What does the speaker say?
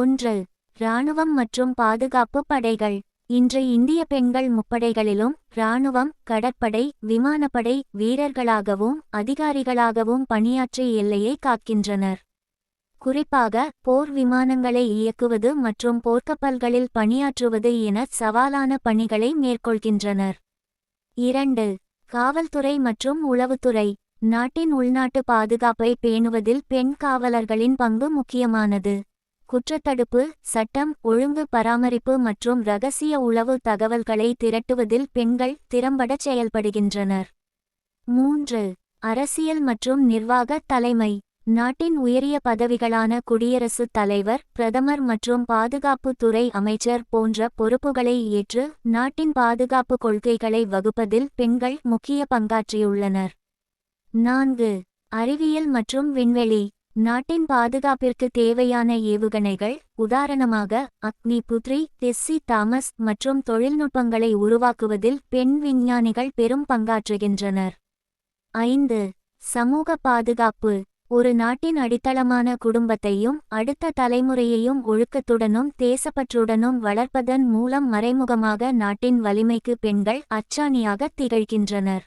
ஒன்று இராணுவம் மற்றும் பாதுகாப்பு படைகள். இன்று இந்திய பெண்கள் முப்படைகளிலும் இராணுவம் கடற்படை விமானப்படை வீரர்களாகவும் அதிகாரிகளாகவும் பணியாற்றி எல்லையை காக்கின்றனர். குறிப்பாக போர் விமானங்களை இயக்குவது மற்றும் போர்க்கப்பல்களில் பணியாற்றுவது என சவாலான பணிகளை மேற்கொள்கின்றனர். இரண்டு காவல்துறை மற்றும் உளவுத்துறை. நாட்டின் உள்நாட்டு பாதுகாப்பை பேணுவதில் பெண் காவலர்களின் பங்கு முக்கியமானது. குற்றத்தடுப்பு சட்டம் ஒழுங்கு பராமரிப்பு மற்றும் ரகசிய உளவு தகவல்களை திரட்டுவதில் பெண்கள் திறம்பட செயல்படுகின்றனர். மூன்று அரசியல் மற்றும் நிர்வாக தலைமை. நாட்டின் உயரிய பதவிகளான குடியரசுத் தலைவர் பிரதமர் மற்றும் பாதுகாப்பு துறை அமைச்சர் போன்ற பொறுப்புகளை ஏற்று நாட்டின் பாதுகாப்பு கொள்கைகளை வகுப்பதில் பெண்கள் முக்கிய பங்காற்றியுள்ளனர். நான்கு அறிவியல் மற்றும் விண்வெளி. நாட்டின் பாதுகாப்பிற்கு தேவையான ஏவுகணைகள் உதாரணமாக அக்னி புத்ரி டெஸ்ஸி தாமஸ் மற்றும் தொழில்நுட்பங்களை உருவாக்குவதில் பெண் விஞ்ஞானிகள் பெரும் பங்காற்றுகின்றனர். ஐந்து சமூக பாதுகாப்பு. ஒரு நாட்டின் அடித்தளமான குடும்பத்தையும் அடுத்த தலைமுறையையும் ஒழுக்கத்துடனும் தேசப்பற்றுடனும் வளர்ப்பதன் மூலம் மறைமுகமாக நாட்டின் வலிமைக்கு பெண்கள் அச்சாணியாக திகழ்கின்றனர்.